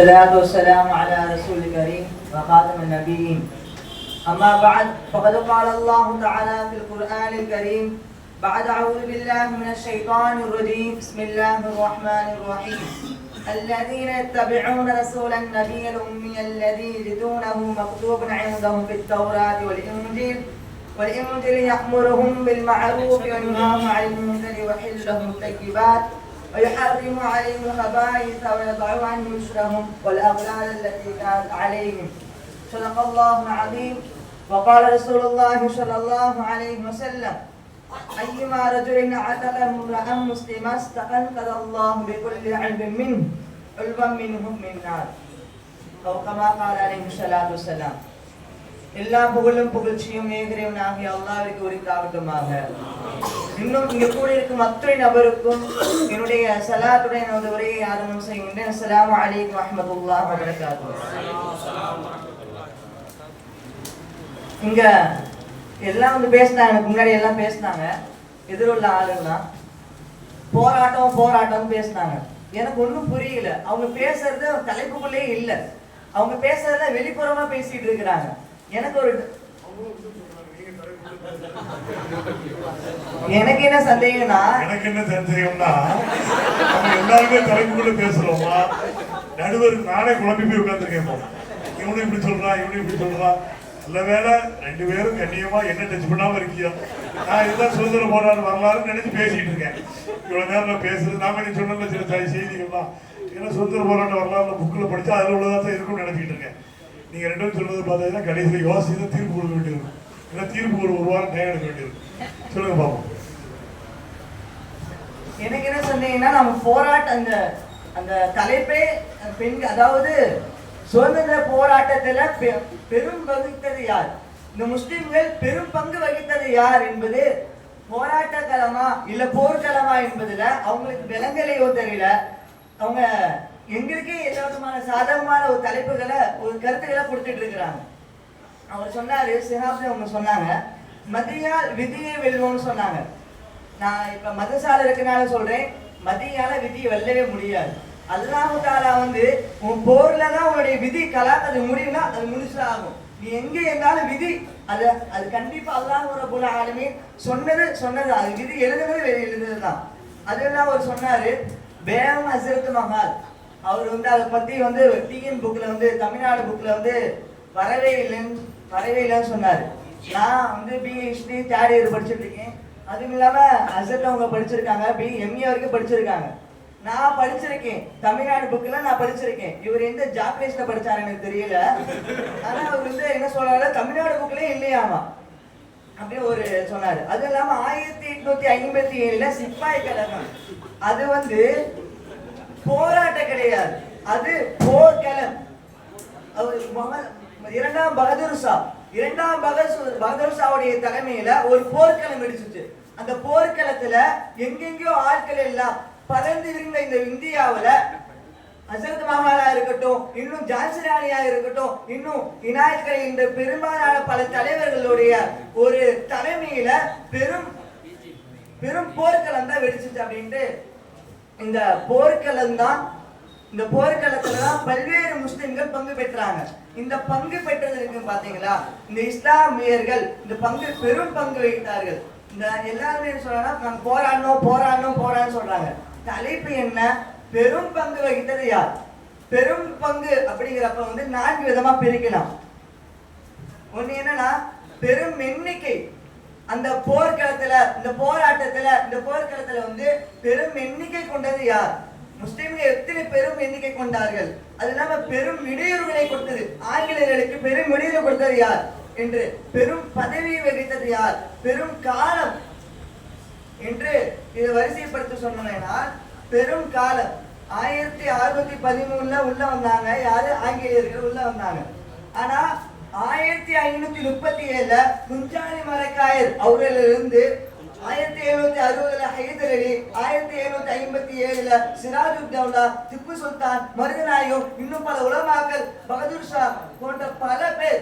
والصلاة والسلام على رسول الكريم وخاتم النبيين. أما بعد فقد قال الله تعالى في القرآن الكريم بعد أعوذ بالله من الشيطان الرجيم. بسم الله الرحمن الرحيم. الذين يتبعون رسول النبي الأمي الذي يجدونه مكتوبا عندهم في التوراة والإنجيل والإنجيل يأمرهم بالمعروف وينهاهم عن المنكر ويحل لهم الطيبات. ويحرم عليهم الخبائث ويضع عنهم إصرهم والأغلال التي كانت عليهم صدق الله العظيم وقال رسول الله صلى الله عليه وسلم أيما رجل اعتق امرأ مسلما استقنقذ الله بكل علم منه علما منه من نار أو كما قال عليه الصلاة والسلام எல்லா புகழும் புகழ்ச்சியும் ஏகிரவனாகிய அல்லாவிற்கு உரித்தாகட்டுமாக இன்னும் எங்கள் கூட இருக்கு அத்தனை நபருக்கும் என்னுடைய சலாத்துடைய எனது உரையை ஆரம்பம் செய்கின்றேன். அஸ்ஸலாமு அலைக்கும் அஹமதுல்லா வபரகாத்துஹு. இங்க எல்லாம் வந்து பேசினாங்க எனக்கு முன்னாடி எல்லாம் பேசினாங்க. எதிர உள்ள ஆளுங்களாம் போராட்டம் போராட்டம்னு பேசினாங்க. எனக்கு ஒன்றும் புரியல. அவங்க பேசுறது தலைப்புக்குள்ளே இல்லை. அவங்க பேசுறதுல வெளிப்புறமா பேசிட்டு இருக்கிறாங்க. எனக்கு ஒரு எனக்கு என்ன சந்தேகம்னா? எனக்கு என்ன சந்தேகம்னா நம்ம எல்லாருமே தலைப்புக்குள்ள பேசுறோமா நடுவர் நானே குழம்பி போய் உட்காந்துருக்கேன் இப்போ. இவனும் இப்படி சொல்றான் இவனும் இப்படி சொல்றான். நல்ல வேளை ரெண்டு பேரும் கண்ணியமா என்ன டச் பண்ணாம இருக்கியா? நான் இதுதான் சுதந்திர போராட்டம் வரலாறுன்னு நினைச்சு பேசிட்டு இருக்கேன். இவ்வளவு நேரம் நான் பேசுறது நாம நீ சொன்ன சில செய்திகள்லாம். ஏன்னா சுதந்திர போராட்டம் வரலாறுல புக்கில் படிச்சா அதுல உள்ளதா தான் இருக்கும்னு நினைச்சிட்டு இருக்கேன். நீங்க ரெண்டு பேரும் சொல்றது பார்த்தீங்கன்னா கடைசியில் யோசிச்சு தான் தீர்ப்பு கொடுக்க வேண்டியிருக்கும். இல்லை தீர்ப்பு ஒரு ஒரு வாரம் டைம் எடுக்க வேண்டியிருக்கும் சொல்லுங்க பாப்போம் எனக்கு என்ன சொன்னீங்கன்னா நம்ம போராட்ட அந்த அந்த தலைப்பே பெண் அதாவது சுதந்திர போராட்டத்தில் பெ- பெரும் வகித்தது யார்? இந்த முஸ்லிம்கள் பெரும் பங்கு வகித்தது யார் என்பது போராட்ட களமா இல்ல போர்க்களமா என்பதுல அவங்களுக்கு விலங்கலையோ தெரியல. அவங்க எங்களுக்கே எல்லா விதமான சாதகமான ஒரு தலைப்புகளை ஒரு கருத்துக்களை கொடுத்துட்டு இருக்கிறாங்க. அவர் சொன்னாரு சிஹாப்தி அவங்க சொன்னாங்க. மதியால் விதியை வெல்வோம்னு சொன்னாங்க. நான் இப்ப மதசாலை இருக்கனால சொல்றேன் மதியால விதியை வெல்லவே முடியாது. அல்லாஹு தாலா வந்து உன் போர்ல தான் உன்னுடைய விதி கலா அது முடியும்னா அது முடிச்சா ஆகும். நீ எங்கே இருந்தாலும் விதி அது அது கண்டிப்பா அல்லாஹ் ரபுல் ஆளுமே சொன்னது சொன்னது அது விதி எழுதுனது வெளியே எழுதுனதுதான். அதெல்லாம் அவர் சொன்னாரு பேகம் ஹசரத் மகால் அவர் வந்து அதை பத்தி வந்து டிஎன் புக்ல வந்து தமிழ்நாடு புக்ல வந்து வரவே இல்லைன்னு வரவே இல்லைன்னு நான் வந்து பிஹெச்டி தேர்ட் இயர் படிச்சுட்டு இருக்கேன். அதுவும் இல்லாமல் அசட் அவங்க படிச்சிருக்காங்க. பி எம்ஏ வரைக்கும் படிச்சிருக்காங்க. நான் படிச்சிருக்கேன். தமிழ்நாடு புக்கில் நான் படிச்சிருக்கேன். இவர் எந்த ஜாப்ரேஸில் படிச்சாரு எனக்கு தெரியல. ஆனால் அவர் வந்து என்ன சொல்றாரு தமிழ்நாடு புக்கிலே இல்லையாமா? அப்படின்னு ஒரு சொன்னார். அது இல்லாமல் ஆயிரத்தி எட்நூத்தி ஐம்பத்தி ஏழில் சிப்பாய் கழகம் அது வந்து போராட்டம் கிடையாது. அது போர்க்களம். அவர் இரண்டாம் பகதூர் ஷா இரண்டாம் பகதூர் பகதூர் ஷாவுடைய தலைமையில ஒரு போர்க்களம் வெடிச்சுச்சு. அந்த போர்க்களத்துல எங்கெங்கயோ ஆட்கள் எல்லாம் பறந்து இருந்த இந்த இந்தியாவில அசரத் மஹாலா இருக்கட்டும் இன்னும் ஜான்சி ராணியா இருக்கட்டும் இன்னும் இனாயத்கரை இந்த பெரும்பாலான பல தலைவர்களுடைய ஒரு தலைமையில பெரும் பெரும் போர்க்களம் தான் வெடிச்சிச்சு அப்படின்ட்டு இந்த போர்க்களம் தான் இந்த போர்க்களத்துல தான் பல்வேறு முஸ்லிம்கள் பங்கு பெற்றாங்க. இந்த பங்கு பெற்றதற்கு பாத்தீங்களா? இந்த இஸ்லாமியர்கள் இந்த பங்கு பெரும் பங்கு வகித்தார்கள். இந்த எல்லாருமே சொல்றாங்க சொல்றாங்கன்னா நாங்க போராடணும் போராடணும் போராடணும் சொல்றாங்க. தலைப்பு என்ன? பெரும் பங்கு வகித்தது யார்? பெரும் பங்கு அப்படிங்கிறப்ப வந்து நான்கு விதமா பிரிக்கலாம். ஒண்ணு என்னன்னா பெரும் எண்ணிக்கை. அந்த போர்க்களத்துல இந்த போராட்டத்துல இந்த போர்க்களத்துல வந்து பெரும் எண்ணிக்கை கொண்டது யார்? முஸ்லிம்கள் எத்தனை பெரும் எண்ணிக்கை கொண்டார்கள்? அது இல்லாம பெரும் இடையூறுகளை கொடுத்தது. ஆங்கிலேயர்களுக்கு பெரும் இடையூறு கொடுத்தது யார்? என்று பெரும் பதவியை வகித்தது யார்? பெரும் காலம் என்று இதை வரிசைப்படுத்த சொன்னேன்னா பெரும் காலம். ஆயிரத்தி அறுநூத்தி பதிமூணுல உள்ள வந்தாங்க. யாரு? ஆங்கிலேயர்கள் உள்ள வந்தாங்க. ஆனா ஆயிரத்தி ஐநூத்தி முப்பத்தி ஏழுல குஞ்சாலி மரக்காயர் அவர்களிலிருந்து ஆயிரத்தி எழுநூத்தி அறுபதுல ஹைதர் அலி ஆயிரத்தி எழுநூத்தி ஐம்பத்தி ஏழுல சிராஜுத் தௌலா திப்பு சுல்தான் மருதநாயகம் இன்னும் பல உலமாக்கள் பகதூர் ஷா போன்ற பல பேர்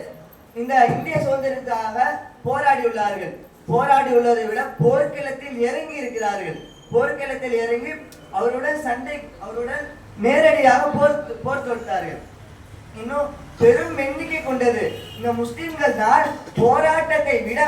இந்த இந்திய சுதந்திரத்துக்காக போராடி உள்ளார்கள் போராடி உள்ளதை விட போர்க்களத்தில் இறங்கி இருக்கிறார்கள். போர்க்களத்தில் இறங்கி அவருடன் சண்டை அவருடன் நேரடியாக போர் போர் தொடுத்தார்கள். இன்னும் பெரும் எண்ணிக்கை கொண்டது. இந்த முஸ்லிம்கள் தான் போராட்டத்தை விட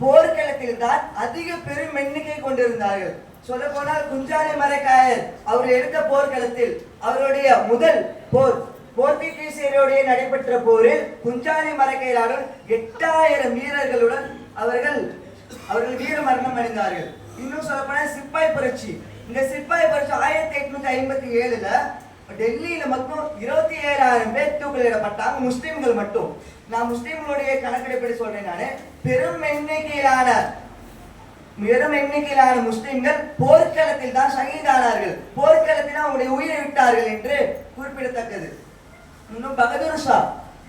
போர்க்களத்தில் தான் அதிக பெரும் எண்ணிக்கை கொண்டிருந்தார்கள். சொல்ல போனால் குஞ்சாலி மரக்காயர் அவர் எடுத்த போர்க்களத்தில் அவருடைய முதல் போர் போர்த்துகீசியரோடைய நடைபெற்ற போரில் குஞ்சாலி மரைக்காயருடன் எட்டாயிரம் வீரர்களுடன் அவர்கள் அவர்கள் வீர மரணம் அடைந்தார்கள். இன்னும் சொல்ல போனால் சிப்பாய் புரட்சி. இந்த சிப்பாய் புரட்சி ஆயிரத்தி எட்நூத்தி ஐம்பத்தி ஏழுல டெல்லியில மட்டும் இருபத்தி ஏழாயிரம் பேர் தூக்கிலிடப்பட்டாங்க முஸ்லிம்கள் மட்டும். நான் முஸ்லீம்களுடைய கணக்கெடுப்படி சொல்றேன் நானு. பெரும் எண்ணிக்கையிலான பெரும் எண்ணிக்கையிலான முஸ்லிம்கள் போர்க்களத்தில் தான் ஷஹீதானார்கள் போர்க்களத்தில் அவங்களுடைய உயிரை விட்டார்கள் என்று குறிப்பிடத்தக்கது. இன்னும் பகதூர் ஷா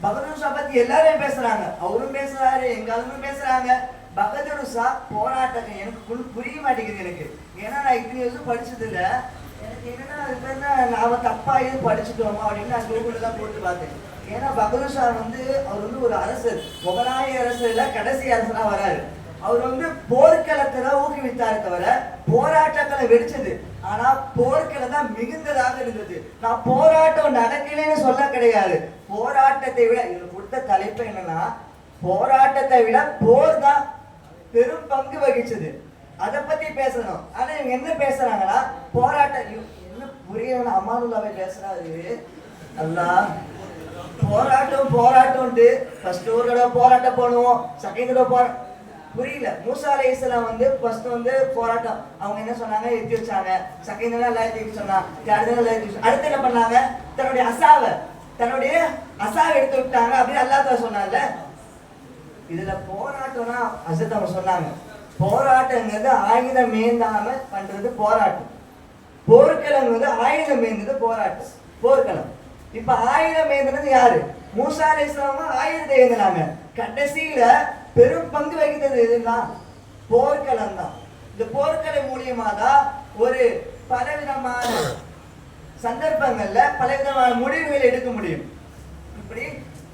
பகதூர் ஷா பத்தி எல்லாரும் பேசுறாங்க. அவரும் பேசுறாரு எங்க ஆளுங்களும் பேசுறாங்க. பகதூர் ஷா போராட்டம் எனக்கு புரிய மாட்டேங்குது எனக்கு. ஏன்னா நான் இத்தனை வருஷம் படிச்சது இல்லை எனக்கு என்னன்னா அது பேர் என்ன, நாம தப்பா இது படிச்சுட்டோமா அப்படின்னு நான் கூகுள்ல தான் போட்டு பார்த்தேன். ஏன்னா பகதூர் ஷா வந்து அவர் வந்து ஒரு அரசர். முகலாய அரசர்ல கடைசி அரசரா வராரு. அவர் வந்து போர்க்களத்தை தான் ஊக்குவித்தாரே தவிர போராட்டங்களை வெடிச்சது. ஆனா போர்க்களம் தான் மிகுந்ததாக இருந்தது. நான் போராட்டம் நடக்கலைன்னு சொல்ல கிடையாது. போராட்டத்தை விட இதுல கொடுத்த தலைப்பு என்னன்னா போராட்டத்தை விட போர் தான் பெரும் பங்கு வகிச்சது. அதை பத்தி பேசணும். ஆனா இவங்க என்ன பேசுறாங்கன்னா போராட்டம் என்ன புரியவன அம்மானுல்லாவே பேசுறாரு. அல்லா போராட்டம் போராட்டம்ட்டு ஃபர்ஸ்ட் ஒரு தடவை போராட்டம் பண்ணுவோம். செகண்ட் தடவை போரா புரியல. மூசா அலைஹிஸ்ஸலாம் வந்து ஃபர்ஸ்ட் வந்து போராட்டம். அவங்க என்ன சொன்னாங்க? எத்தி வச்சாங்க. செகண்ட் தடவை எல்லாம் எத்தி சொன்னாங்க தேர்ட் தடவை எல்லாம் அடுத்து என்ன பண்ணாங்க? தன்னுடைய அசாவை தன்னுடைய அசாவை எடுத்து விட்டாங்க அப்படின்னு அல்லாத சொன்னார்ல இதுல போராட்டம்னா அசத் அவங்க சொன்னாங்க. போராட்டங்கிறது ஆயுதம் ஏந்தாம பண்றது போராட்டம். போர்க்களம் வந்து ஆயுதம் ஏந்தது போராட்டம். போர்க்களம். இப்ப ஆயுதம் ஏந்தினது யாரு? மூசா அலைஹிஸ்ஸலாம் ஆயுதத்தை ஏந்தினாங்க கடைசியில பெரும் பங்கு வகித்தது இதுதான் போர்க்களம் தான். இந்த போர்க்களம் மூலியமா தான் ஒரு பலவிதமான சந்தர்ப்பங்கள்ல பலவிதமான முடிவுகள் எடுக்க முடியும். இப்படி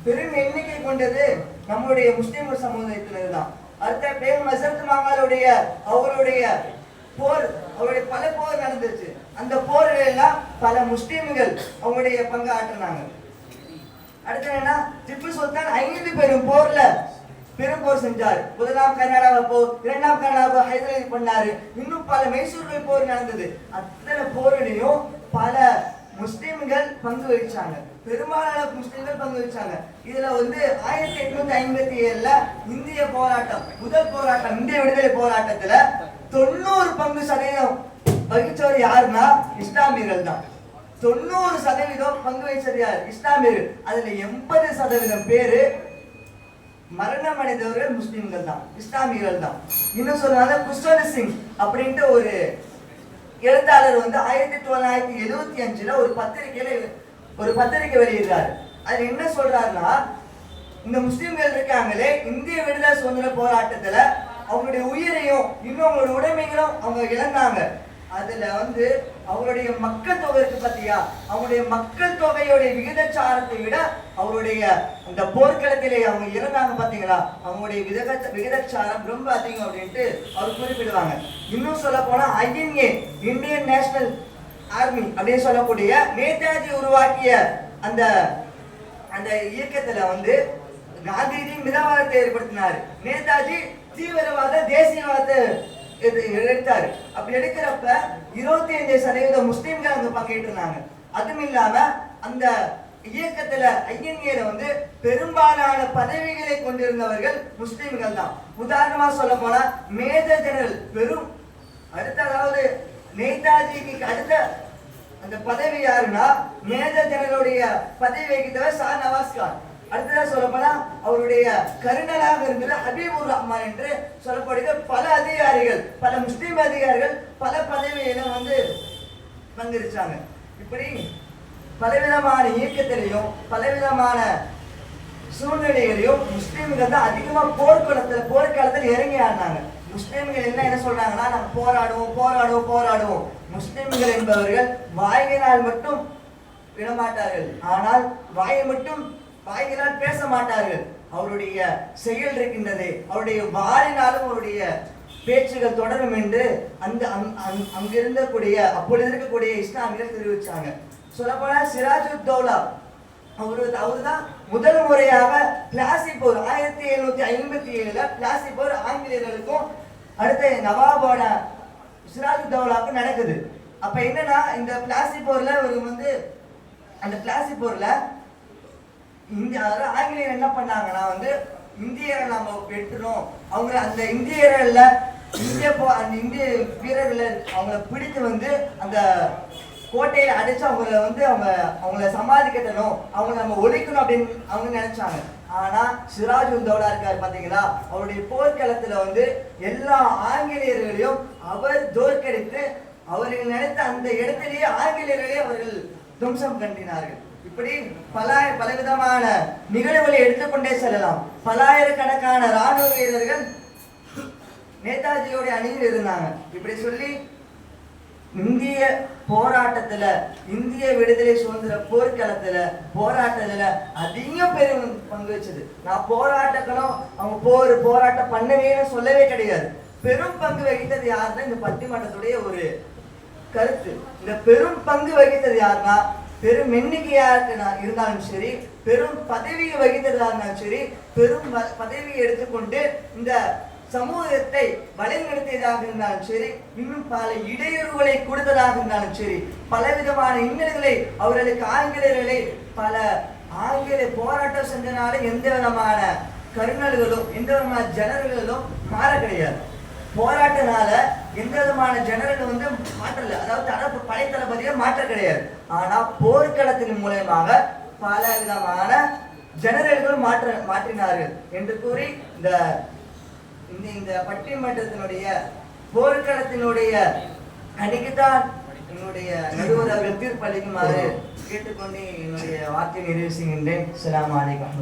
பெரும் எண்ணிக்கை கொண்டது நம்முடைய முஸ்லிம் சமுதாயத்தினர் தான் அடுத்த பேர் மசரத் மாமாருடைய அவருடைய போர் அவருடைய பல போர் நடந்துச்சு. அந்த போர்களெல்லாம் பல முஸ்லீம்கள் அவங்களுடைய பங்கு ஆற்றினாங்க. அடுத்து என்னன்னா திப்பு சுல்தான் ஐந்து பெரும் போர்ல பெரும் போர் செஞ்சார். முதலாம் கர்நாடகா போர் இரண்டாம் கர்நாடகா ஹைதராபாத் பண்ணாரு. இன்னும் பல மைசூர்கள் போர் நடந்தது. அத்தனை போரிலையும் பல முஸ்லீம்கள் பங்கு வகிச்சாங்க. பெரும்பாலான முஸ்லிம்கள் பங்கு வச்சாங்க. இதுல வந்து ஆயிரத்தி எட்நூத்தி ஐம்பத்தி ஏழுல இந்திய போராட்டம் முதல் போராட்டம் இந்திய விடுதலை போராட்டத்துல தொண்ணூறு பங்கு சதவீதம் வகிச்சவர் யாருன்னா இஸ்லாமியர்கள் தான். தொண்ணூறு சதவீதம் பங்கு வகிச்சது யார்? இஸ்லாமியர்கள். அதுல எண்பது சதவீதம் பேரு மரணம் அடைந்தவர்கள் முஸ்லிம்கள் தான் இஸ்லாமியர்கள் தான். இன்னும் சொல்லுவாங்க குஷ்வந்த் சிங் அப்படின்ட்டு ஒரு எழுத்தாளர் வந்து ஆயிரத்தி தொள்ளாயிரத்தி எழுபத்தி அஞ்சுல ஒரு பத்திரிகையில ஒரு பத்திரிகை வெளியிடுறாரு. அது என்ன சொல்றாருன்னா இந்த முஸ்லிம்கள் இருக்காங்களே இந்திய விடுதலை சுதந்திர போராட்டத்துல அவங்களுடைய உயிரையும் இன்னும் அவங்களோட உடைமைகளும் அவங்க இழந்தாங்க. அதுல வந்து அவருடைய மக்கள் தொகை இருக்கு பாத்தியா? அவங்களுடைய மக்கள் தொகையுடைய விகிதச்சாரத்தை விட அவருடைய அந்த போர்க்களத்திலே அவங்க இறந்தாங்க பாத்தீங்களா? அவங்களுடைய விகித விகிதச்சாரம் ரொம்ப அதிகம் அப்படின்ட்டு அவர் குறிப்பிடுவாங்க. இன்னும் சொல்ல போனா ஐஎன்ஏ இந்தியன் நேஷனல் ஆர்மி அப்படின்னு சொல்லக்கூடிய நேதாஜி உருவாக்கிய அந்த அந்த இயக்கத்துல வந்து காந்திஜி மிதவாதத்தை ஏற்படுத்தினார். நேதாஜி தீவிரவாத தேசியவாதத்தை எடுத்தாரு. அப்படி எடுக்கிறப்ப இருபத்தி ஐந்து சதவீதம் முஸ்லீம்கள் அங்க பங்கேற்று இருந்தாங்க அதுவும் இல்லாம அந்த இயக்கத்துல ஐஎன்ஏல வந்து பெரும்பாலான பதவிகளை கொண்டிருந்தவர்கள் முஸ்லிம்கள் தான். உதாரணமா சொல்ல போனா மேஜர் ஜெனரல் பெரும் அடுத்த அதாவது நேதாஜிக்கு அடுத்த அந்த பதவி யாருன்னா மேஜர் ஜெனரலுடைய பதவி வகித்தவர் ஷா நவாஸ் கான். அடுத்ததா சொல்ல அவருடைய கருணலாக இருந்தது ஹபீபுர் ரஹ்மான் என்று சொல்லப்படுகிற பல அதிகாரிகள் பல முஸ்லீம் அதிகாரிகள் பல பதவியில வந்து பங்கெடுச்சாங்க இப்படி பலவிதமான இயக்கத்திலையும் பலவிதமான சூழ்நிலைகளையும் முஸ்லீம்கள் தான் அதிகமாக போர்க்களத்தில் போர்க்காலத்தில் இறங்கி ஆடினாங்க முஸ்லிம்கள் என்ன என்ன சொல்றாங்கன்னா நாங்க போராடுவோம் போராடுவோம் போராடுவோம். முஸ்லிம்கள் என்பவர்கள் வாயினால் மட்டும் விடமாட்டார்கள். ஆனால் வாயை மட்டும் வாயினால் பேச மாட்டார்கள். அவருடைய செயல் இருக்கின்றது. அவருடைய வாழினாலும் அவருடைய பேச்சுகள் தொடரும் என்று அந்த அங்- அங்- அங்கிருந்தக்கூடிய அப்பொழுது இருக்கக்கூடிய இஸ்லாமியர்கள் தெரிவிச்சாங்க. சொல்லப்போனா சிராஜுத் தௌலா அவரு தான் முதல் முறையாக பிளாசி போர் ஆயிரத்தி எழுநூத்தி ஐம்பத்தி ஏழுல பிளாசி போர் ஆங்கிலேயர்களுக்கும் அடுத்து நவாபோட சிராஜ் தௌலாவுக்கும் நடக்குது. அப்ப என்னன்னா இந்த பிளாஸ்டிக் போர்ல ஒரு வந்து அந்த பிளாஸ்டிக் போர்ல இந்திய அதாவது ஆங்கிலேயர் என்ன பண்ணாங்கன்னா வந்து இந்தியரை நம்ம வெட்டணும் அவங்க அந்த இந்தியரில் இந்திய போ அந்த இந்திய வீரர்களை அவங்கள பிடித்து வந்து அந்த கோட்டையை அடைச்சு அவங்கள வந்து அவங்க அவங்கள சமாதி கட்டணும் அவங்கள நம்ம ஒழிக்கணும் அப்படின்னு அவங்க நினைச்சாங்க. ஆனா சிராஜ் உந்தோடா இருக்காரு பாத்தீங்களா? அவருடைய போர்க்களத்துல வந்து எல்லா ஆங்கிலேயர்களையும் அவர் தோற்கடித்து அவர்கள் நினைத்த அந்த இடத்திலேயே ஆங்கிலேயர்களே அவர்கள் துவம்சம் கண்டினார்கள். இப்படி பல பலவிதமான நிகழ்வுகளை எடுத்துக்கொண்டே செல்லலாம். பல்லாயிரக்கணக்கான ராணுவ வீரர்கள் நேதாஜியோட அணியில் இருந்தாங்க. இப்படி சொல்லி இந்திய போராட்டத்துல இந்திய விடுதலை சுதந்திர போர்க்களத்துல போராட்டத்துல அதிகம் பெரும் பங்கு வச்சது. நான் போராட்டங்களும் அவங்க போர் போராட்டம் பண்ணவேன்னு சொல்லவே கிடையாது. பெரும் பங்கு வகித்தது யாருன்னா இந்த பட்டிமன்றத்துடைய ஒரு கருத்து. இந்த பெரும் பங்கு வகித்தது யாருன்னா பெரும் எண்ணிக்கையா இருக்க- இருந்தாலும் சரி பெரும் பதவியை வகித்ததா இருந்தாலும் சரி பெரும் பதவியை எடுத்துக்கொண்டு இந்த சமூகத்தை வழிநடத்தியதாக இருந்தாலும் சரி இன்னும் பல இடையூறுகளை கொடுத்ததாக இருந்தாலும் சரி பலவிதமான இன்னல்களை அவர்களுக்கு ஆங்கிலேயர்களை பல ஆங்கில போராட்டம் செஞ்சனால எந்த விதமான கருணல்களும் எந்த விதமான ஜனர்களும் மாற கிடையாது. போராட்டனால எந்த விதமான ஜெனரல் வந்து மாற்றல அதாவது தரப்பு படை தளபதியை மாற்ற கிடையாது. ஆனா போர்க்களத்தின் மூலயமாக பல விதமான ஜெனரல்கள் மாற்ற மாற்றினார்கள் என்று கூறி இந்த இந்த இந்த பட்டிமன்றத்தினுடைய போர்க்களத்தினுடைய அன்னைக்குதான் என்னுடைய நடுவர் அவர்கள் தீர்ப்பளிக்குமாறு கேட்டுக்கொண்டு என்னுடைய வார்த்தை நிறைவு செய்கின்றேன். சலாம் அலைக்கம்.